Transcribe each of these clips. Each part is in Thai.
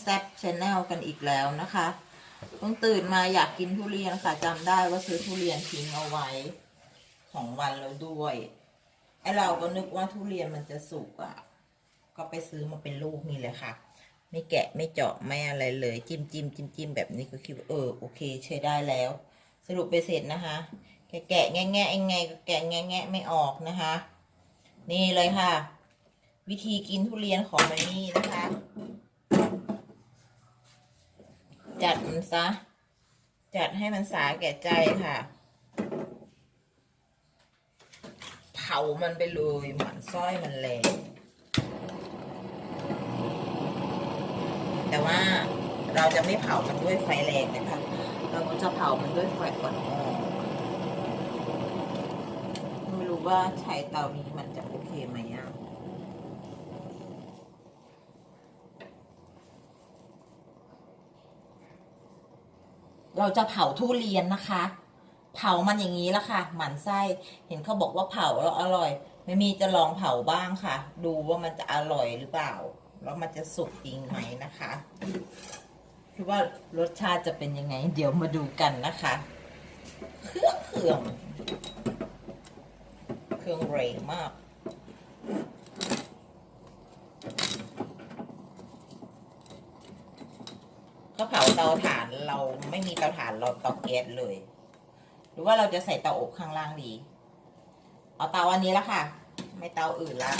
แซ่บชาแนลกันอีกแล้วนะคะเพิ่งตื่นมาอยากกินทุเรียนค่ะจำได้ว่าซื้อทุเรียนทิ้งเอาไว้สองวันแล้วด้วยไอเราก็นึกว่าทุเรียนมันจะสุกอะ่ะ ก็ไปซื้อมาเป็นลูกนี่เลยค่ะ ไม่แกะไม่เจาะไม่อะไรเลย จิ้มจิ้มจิ้มจิ้มแบบนี้ก็คิดว่าเออโอเคใช้ได้แล้ว สรุปไปเสร็จนะคะแกะแกะแงะแงะยังไงก็แกะแงะแงะไม่ออกนะคะ นี่เลยค่ะ วิธีกินทุเรียนของมันนี่นะคะ จัดมันซะ จัดให้มันสาแก่ใจค่ะ เผามันไปเลยหมันสร้อยมันแรงแต่ว่าเราจะไม่เผามันด้วยไฟแรงนะคะ เราก็จะเผามันด้วยไฟอ่อนๆไม่รู้ว่าใช้เตานี้มันจะโอเคไหมอะ เราจะเผาทุเรียนนะคะ เผามันอย่างนี้ละค่ะ หมันไส้ เห็นเขาบอกว่าเผาแล้วอร่อย ไม่มีจะลองเผาบ้างค่ะ ดูว่ามันจะอร่อยหรือเปล่า แล้วมันจะสุกจริงไหมนะคะคือว่ารสชาติจะเป็นยังไง เดี๋ยวมาดูกันนะคะเครื่องเครื่องเครื่องเรงมาก ก็เผาเตาถ่านเราไม่มีเตาถ่านเราเตาแก๊สเลย หรือว่าเราจะใส่เตาอบข้างล่างดี เอาเตาอันนี้แล้วค่ะ ไม่เตาอื่นละ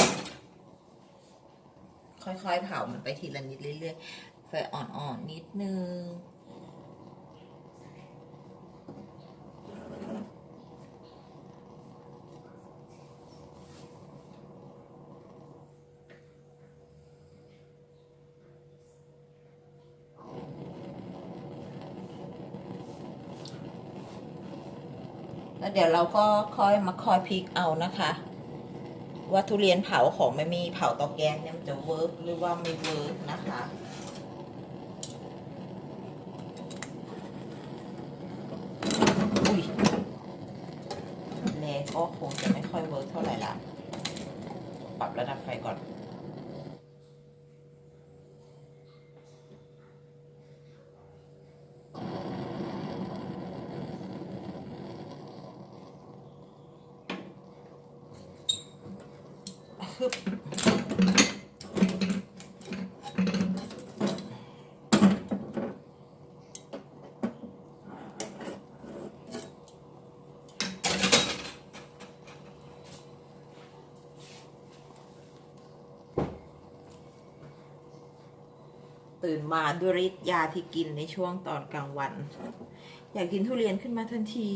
ค่อยๆเผามันไปทีละนิดเรื่อยๆไฟอ่อนๆนิดนึง เดี๋ยวเราก็ค่อยมาคอยพลิกเอานะคะว่าทุเรียนเผาของไม่มีเผาตาแก๊สเนี่ยมันจะเวิร์กหรือว่าไม่เวิร์กนะคะอุ้ยแรงก็คงจะไม่ค่อยเวิร์กเท่าไหร่ละปรับระดับไฟก่อนึบตื่นมาด้วยฤทธิ์ยาที่กินในช่วงตอนกลางวัน อยากกินทุเรียนขึ้นมาทันที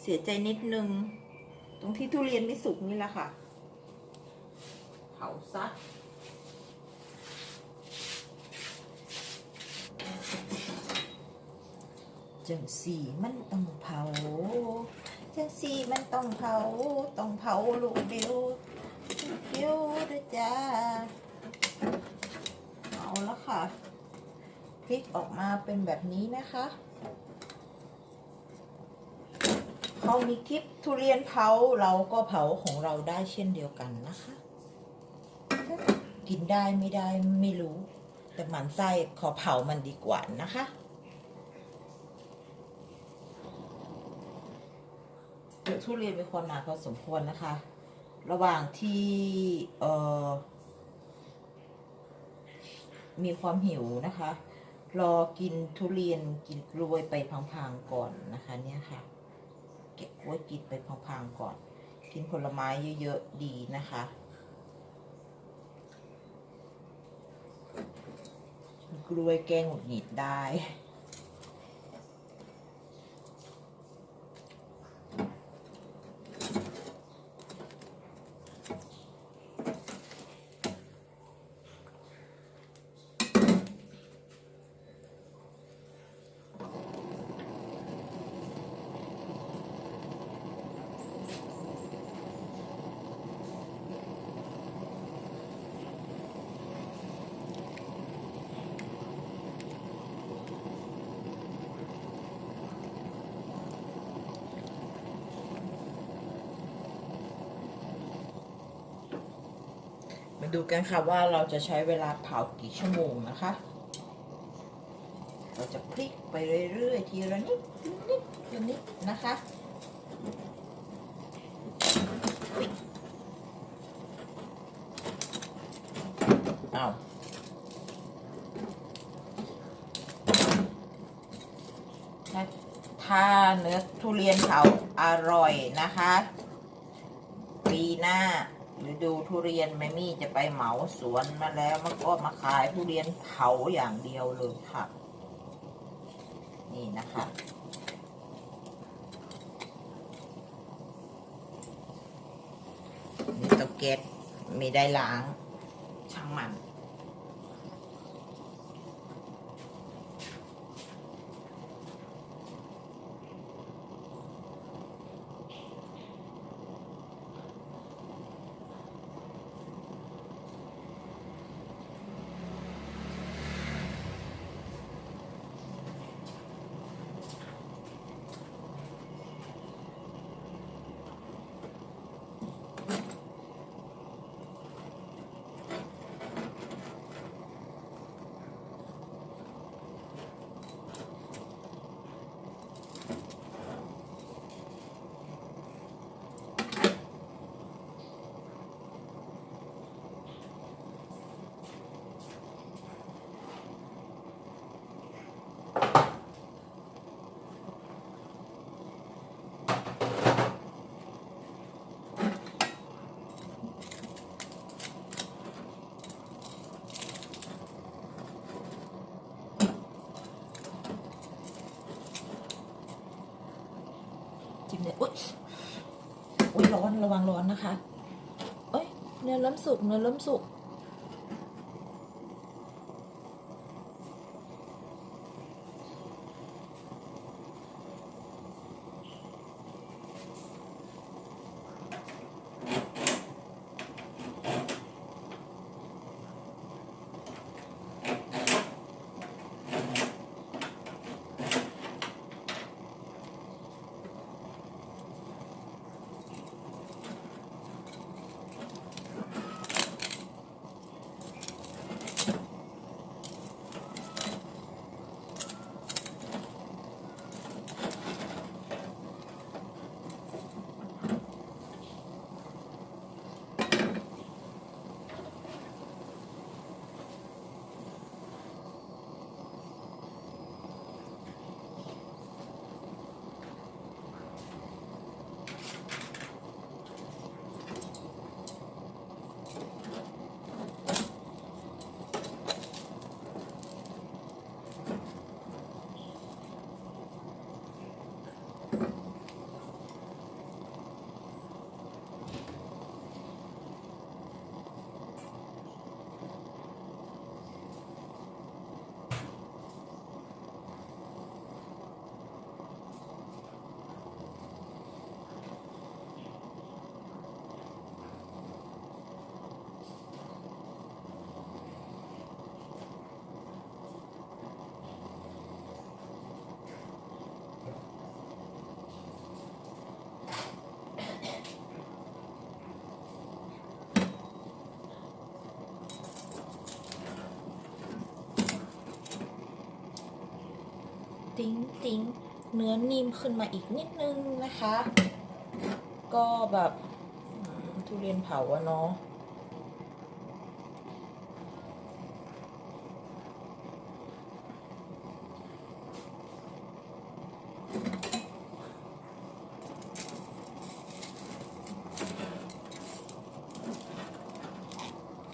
เสียใจนิดนึง ตรงที่ทุเรียนไม่สุกนี่แหละค่ะ ซะจังสีมันต้องเผา จังสีมันต้องเผา ต้องเผาลูกเดียวเดียวด้วยจ้า เอาละค่ะพลิกออกมาเป็นแบบนี้นะคะเขามีคลิปทุเรียนเผาเราก็เผาของเราได้เช่นเดียวกันนะคะ กินได้ไม่ได้ไม่รู้ แต่หมันไส้ขอเผามันดีกว่านะคะ เดี๋ยวทุเรียนเป็นคนนาพอสมควรนะคะ ระหว่างที่เอ่อมีความหิวนะคะ รอกินทุเรียนกินกล้วยไปพังๆก่อนนะคะเนี่ยค่ะ เก็บกล้วยกินไปพังๆก่อน กินผลไม้เยอะๆดีนะคะ กล้วยแก้หงุดหงิดได้ ดูกันค่ะว่าเราจะใช้เวลาเผากี่ชั่วโมงนะคะ เราจะพลิกไปเรื่อยๆทีละนิดนิดทีนิดนะคะเอาถ้าถ้าเนื้อทุเรียนเผาอร่อยนะคะ ปีหน้าฤดู ทุเรียนแม่มี่จะไปเหมาสวนมาแล้วมันก็มาขายทุเรียนเผาอย่างเดียวเลยค่ะ นี่นะคะนี่ตาแก๊สไม่ได้ล้าง อุ๊ยอุ้ยร้อนระวังร้อนนะคะเอ้ยเนื้อเริ่มสุกเนื้อเริ่มสุก ติ้งติ้งเนื้อนิ่มขึ้นมาอีกนิดนึงนะคะ ก็แบบทุเรียนเผาอะเนาะ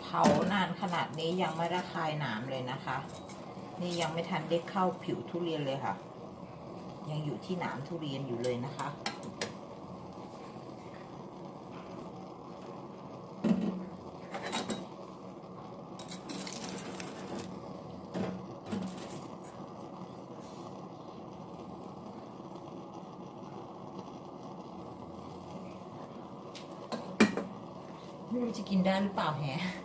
เผานานขนาดนี้ยังไม่ระคายหนามเลยนะคะ นี่ยังไม่ทันได้เข้าผิวทุเรียนเลยค่ะ ยังอยู่ที่หนามทุเรียนอยู่เลยนะคะ ไม่รู้จะกินได้หรือเปล่าแฮะ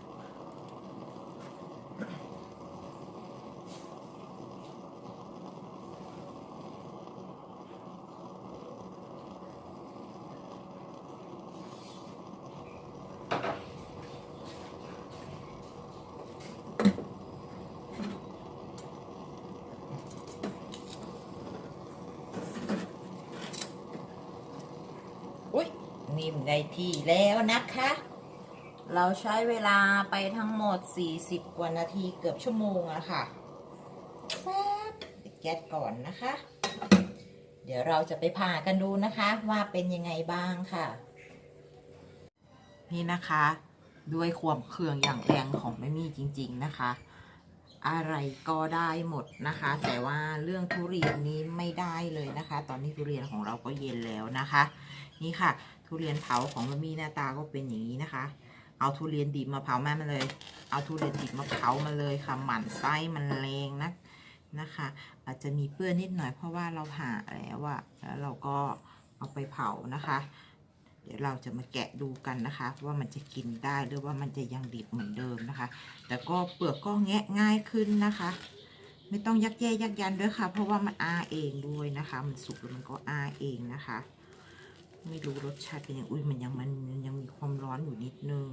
นิ่มได้ที่แล้วนะคะ เราใช้เวลาไปทั้งหมด 40 กว่านาทีเกือบชั่วโมงอะค่ะแป๊บปิดแก๊สก่อนนะคะ เดี๋ยวเราจะไปผ่ากันดูนะคะ ว่าเป็นยังไงบ้างค่ะ นี่นะคะ ด้วยความเครื่องอย่างแรงของแม่มี่จริง ๆนะคะอะไรก็ได้หมดนะคะ แต่ว่าเรื่องทุเรียนนี้ไม่ได้เลยนะคะ ตอนนี้ทุเรียนของเราก็เย็นแล้วนะคะ นี่ค่ะ ทุเรียนเผาของม่มี่หน้าตาก็เป็นอย่างนี้นะคะ เอาทุเรียนดิบมาเผาแม่มาเลย เอาทุเรียนดิบมาเผามาเลยค่ะหมั่นไส้มันแรงนะนะคะ อาจจะมีเปื้อนนิดหน่อยเพราะว่าเราผ่าแล้วอะแล้วเราก็เอาไปเผานะคะ เดี๋ยวเราจะมาแกะดูกันนะคะ ว่ามันจะกินได้หรือว่ามันจะยังดิบเหมือนเดิมนะคะ แต่ก็เปลือกก็แงะง่ายขึ้นนะคะ ไม่ต้องยักแย่ยักยันด้วยค่ะ เพราะว่ามันอาเองด้วยนะคะ มันสุกแล้วมันก็อาเองนะคะ ไม่รู้รสชาติเป็นยังอุ้ยมันยังมันยังมีความร้อนอยู่นิดนึง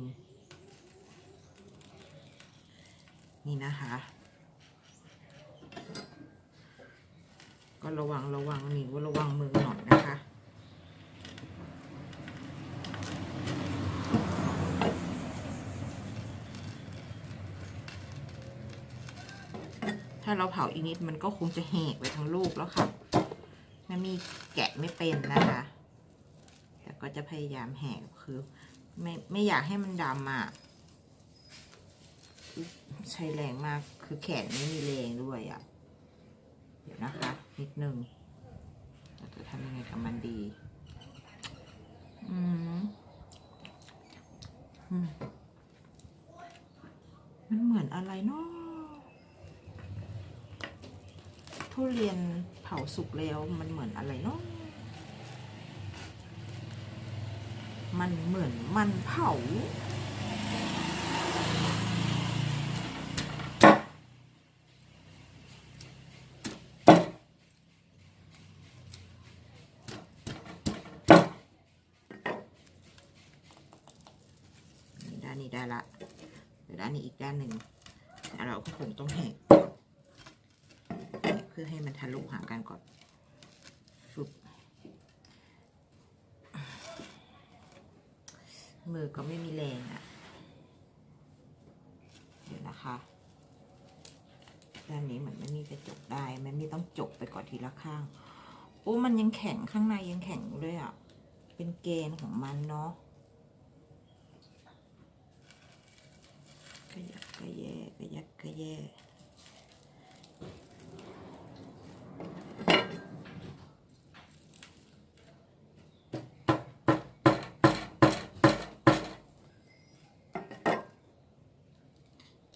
นี่นะคะ ก็ระวังระวังนิ้วระวังมือหน่อยนะคะถ้าเราเผาอีกนิดมันก็คงจะแหกไปทั้งลูกแล้วค่ะแมันมีแกะไม่เป็นนะคะ ก็จะพยายามแหกคือไม่ไม่อยากให้มันดำอะใช้แรงมากคือแขนไม่มีแรงด้วยอะ เดี๋ยวนะคะ นิดนึงเราจะทำยังไงกับมันดี อืมอืมมันเหมือนอะไรเนาะทุเรียนเผาสุกแล้วมันเหมือนอะไรเนาะ มันเหมือนมันเผา ด้านนี้ได้ละเดี๋ยวด้านนี้อีกด้านหนึ่งเราก็คงต้องแหกเพื่อให้มันทะลุหากันก่อนฟึบ มือก็ไม่มีแรงอะ่ะ เดี๋ยวนะคะด้านนี้เหมือนไม่มีจะจบได้ไม่มีต้องจบไปก่อนทีละข้างโอ้มันยังแข็งข้างในยังแข็งอยู่เลยอะ่ะ เป็นเกณฑ์ของมันเนาะกระยักกระแยกระยักกระแย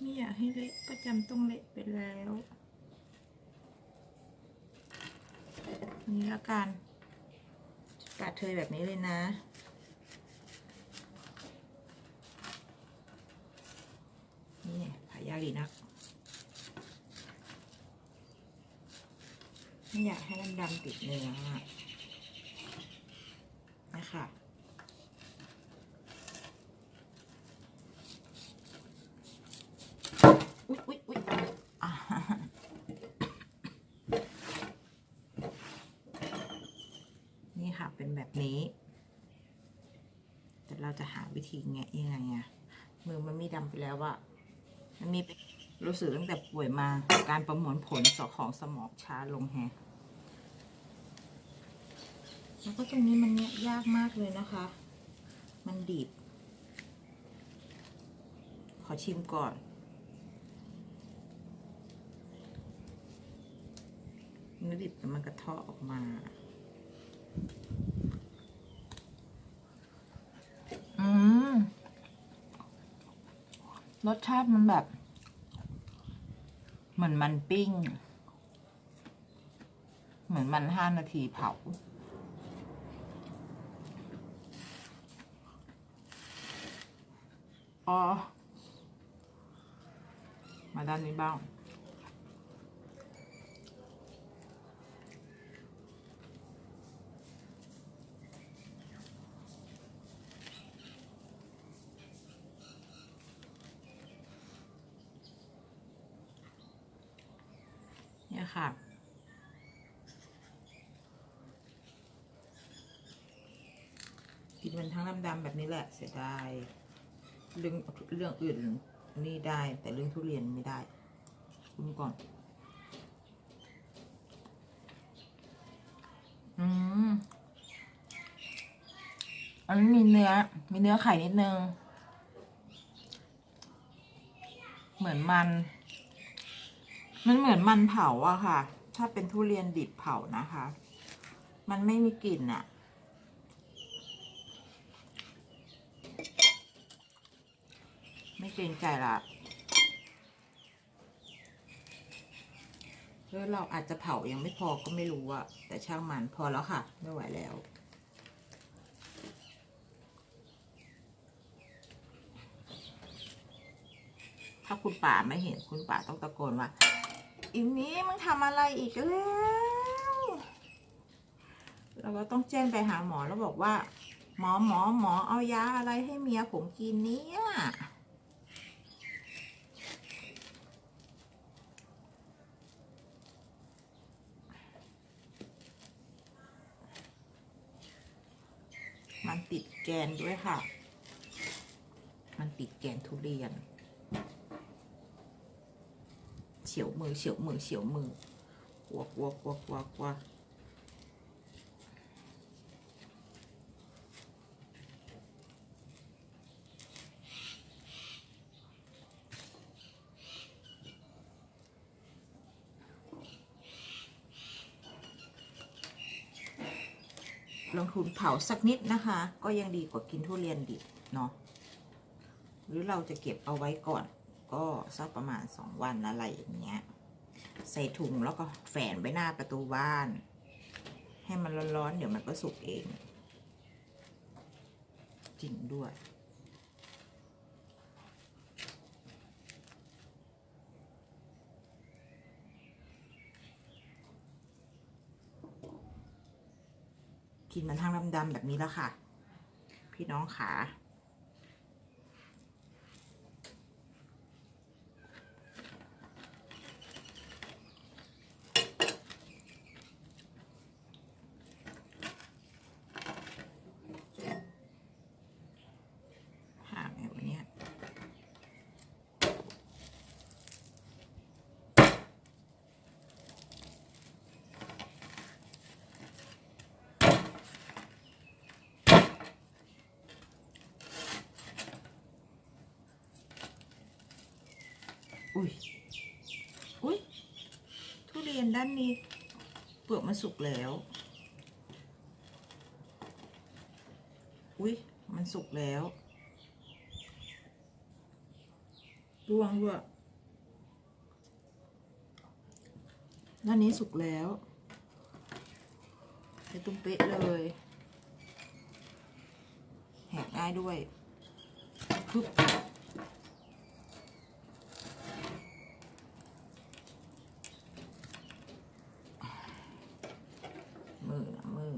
ไม่อยากให้เละก็จำต้องเละไปแล้วนี่ละกันปาดเทยแบบนี้เลยนะ นี่ผายาลีนัก ไม่อยากให้มันดำติดเนื้ออะนะคะ อุ๊ยอุ๊ยอุ๊ยอ่านี่ค่ะ เป็นแบบนี้ แต่เรา จะหาวิธีแงะยังไงอะมือมันมีดำไปแล้วอะมันมีรู้สึกตั้งแต่ป่วยมาการประมวลผลสของสมองช้าลงแฮะแล้วก็ตรงนี้มันแงะยากมากเลยนะคะ มันดีบ ขอชิมก่อนเนื้อดิบแต่มันกระเทาะออกมา อืม รสชาติมันแบบ เหมือนมันปิ้ง เหมือนมันห้านาทีเผา อ๋อ มาด้านนี้บ้าง เนี่ยค่ะ กิน มันทั้ง ดำแบบนี้แหละเสียดายเรื่องเรื่องอื่นนี่ได้ แต่เรื่องทุเรียนไม่ได้คุณก่อน อืมอันนี้มีเนื้อ มีเนื้อไข่นิดนึง เหมือนมัน มันเหมือนมันเผาอะค่ะ ถ้าเป็นทุเรียนดิบเผานะคะ มันไม่มีกลิ่นอะไม่ เกรงใจละเออเราอาจจะเผายังไม่พอก็ไม่รู้อะแต่ช่างมันพอแล้วค่ะ ไม่ไหวแล้ว ถ้าคุณป่าไม่เห็นคุณป่าต้องตะโกนว่าอีนี้มึงทำอะไรอีกแล้วเราก็ต้องแจ้งไปหาหมอแล้วบอกว่า หมอหมอหมอเอายาอะไรให้เมียผมกินเนี่ย มันติดแกนด้วยค่ะ มันติดแกนทุเรียน เฉียวมือเฉียวมือเฉียวมือวักวักวัววักวักลงทุนเผาสักนิดนะคะ ก็ยังดีกว่ากินทุเรียนดิบเนาะหรือเราจะเก็บเอาไว้ก่อน ก็สักประมาณสองวันอะไรอย่างเงี้ย ใส่ถุงแล้วก็แฝนไว้หน้าประตูบ้าน ให้มันร้อนๆเดี๋ยวมันก็สุกเอง จริงด้วย กินมันทั้งดำๆแบบนี้แล้วค่ะ พี่น้องขา อุ้ย อุ้ย ทุเรียนด้านนี้ เปลือกมันสุกแล้ว อุ้ย มันสุกแล้วร่วงด้วยด้านนี้สุกแล้วใส่ตุ้มเป๊ะเลย แหกง่ายด้วยปึ๊บมือนะมือ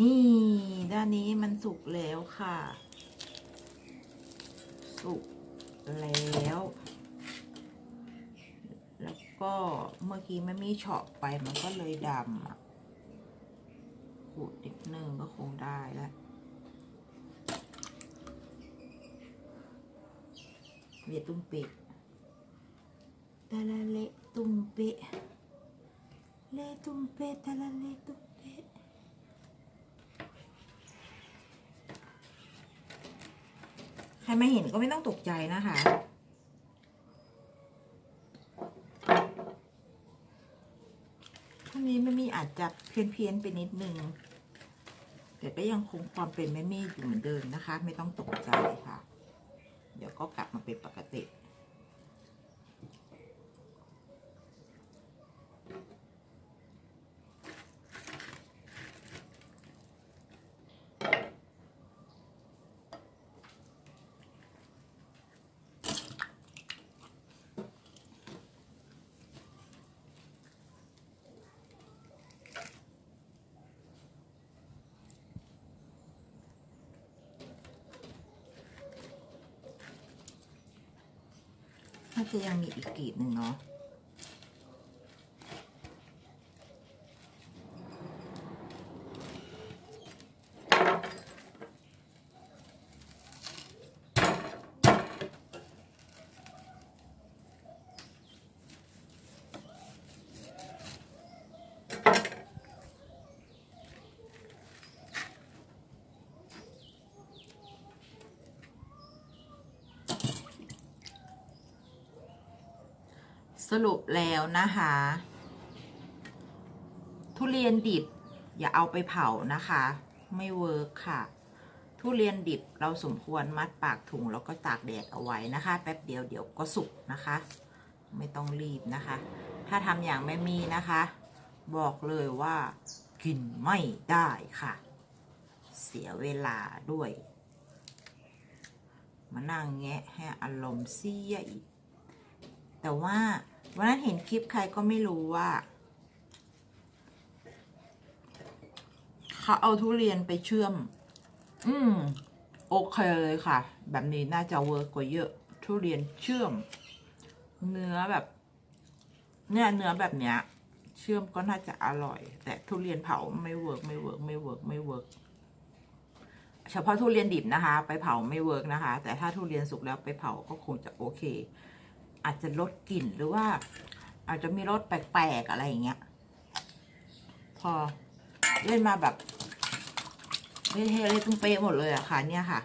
นี่ ด้านนี้มันสุกแล้วค่ะ สุกแล้ว แล้วก็เมื่อกี้มันมีเฉาะไปมันก็เลยดำอะขูดนิดนึงก็คงได้แล้วเวียตุ้มเปะตะละเละตุ้มเปะเละตุ้มเปะตะละเละตุ้มเปะ ใค รมาเห็นก็ไม่ต้องตกใจนะคะ ท่านนี้แม่มีอาจจะเพี้ยนๆไปนิดนึง แต่ก็ยังคงความเป็นแม่มี่อยู่เหมือนเดิมนะคะ ไม่ต้องตกใจค่ะ เดี๋ยวก็กลับมาเป็นปกติาจะยังมีอีกกลีบหนึ่งเนาะ สรุปแล้วนะคะ ทุเรียนดิบอย่าเอาไปเผานะคะ ไม่เวิร์กค่ะ ทุเรียนดิบเราสมควรมัดปากถุงแล้วก็ตากแดดเอาไว้นะคะ แป๊บเดียวเดี๋ยวก็สุกนะคะ ไม่ต้องรีบนะคะ ถ้าทำอย่างแม่มีนะคะ บอกเลยว่ากินไม่ได้ค่ะ เสียเวลาด้วย มานั่งแงะให้อารมณ์เสียอีก แต่ว่า วันนั้นเห็นคลิปใครก็ไม่รู้ว่าเขาเอาทุเรียนไปเชื่อม อืม โอเคเลยค่ะ แบบนี้น่าจะเวิร์กกว่าเยอะ ทุเรียนเชื่อม เนื้อแบบ เนี่ยเนื้อแบบเนี้ย เชื่อมก็น่าจะอร่อย แต่ทุเรียนเผาไม่เวิร์กไม่เวิร์กไม่เวิร์กไม่เวิร์กเฉพาะทุเรียนดิบนะคะ ไปเผาไม่เวิร์กนะคะ แต่ถ้าทุเรียนสุกแล้วไปเผาก็คงจะโอเค อาจจะลดกลิ่นหรือว่า อาจจะมีรสแปลกๆอะไรอย่างเงี้ย พอเล่นมาแบบเละเทะเละตุ้งเป๊ะหมดเลยอะค่ะ เนี่ยค่ะ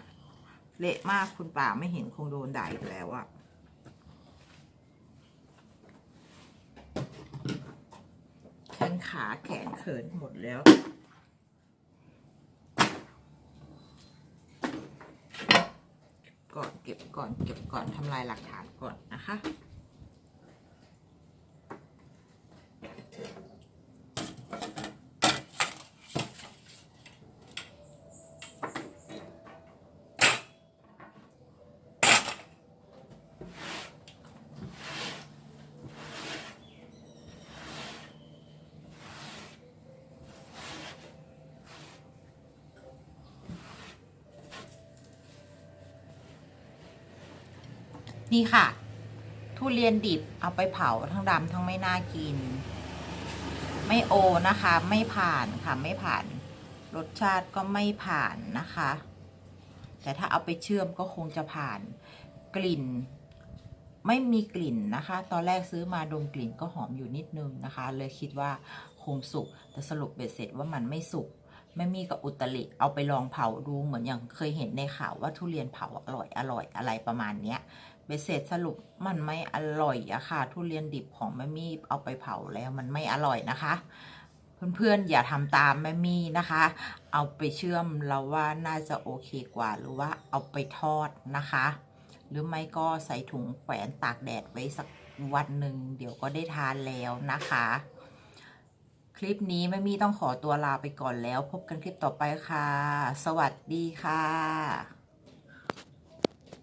เละมากคุณป่าไม่เห็นคงโดนด่าอีกแล้วอะแขนขาแขนเขินหมดแล้ว ก่อนเก็บก่อนเก็บก่อนทำลายหลักฐานก่อนนะคะ นี่ค่ะ ทุเรียนดิบเอาไปเผาทั้งดำทั้งไม่น่ากิน ไม่โอนะคะ ไม่ผ่านค่ะไม่ผ่าน รสชาติก็ไม่ผ่านนะคะ แต่ถ้าเอาไปเชื่อมก็คงจะผ่านกลิ่น ไม่มีกลิ่นนะคะ ตอนแรกซื้อมาดมกลิ่นก็หอมอยู่นิดนึงนะคะ เลยคิดว่าคงสุกแต่สรุปเบ็ดเสร็จว่ามันไม่สุกไม่มีกับอุตริเอาไปลองเผาดูเหมือนอย่างเคยเห็นในข่าวว่าทุเรียนเผาอร่อยอร่อยอะไรประมาณเนี้ย เบสเสร็จสรุปมันไม่อร่อยอะค่ะ ทุเรียนดิบของแม่มี่เอาไปเผาแล้วมันไม่อร่อยนะคะ เพื่อนๆอย่าทำตามแม่มี่นะคะ เอาไปเชื่อมเราว่าน่าจะโอเคกว่าหรือว่าเอาไปทอดนะคะ หรือไม่ก็ใส่ถุงแขวนตากแดดไว้สักวันหนึ่งเดี๋ยวก็ได้ทานแล้วนะคะ คลิปนี้แม่มี่ต้องขอตัวลาไปก่อนแล้ว พบกันคลิปต่อไปค่ะ สวัสดีค่ะ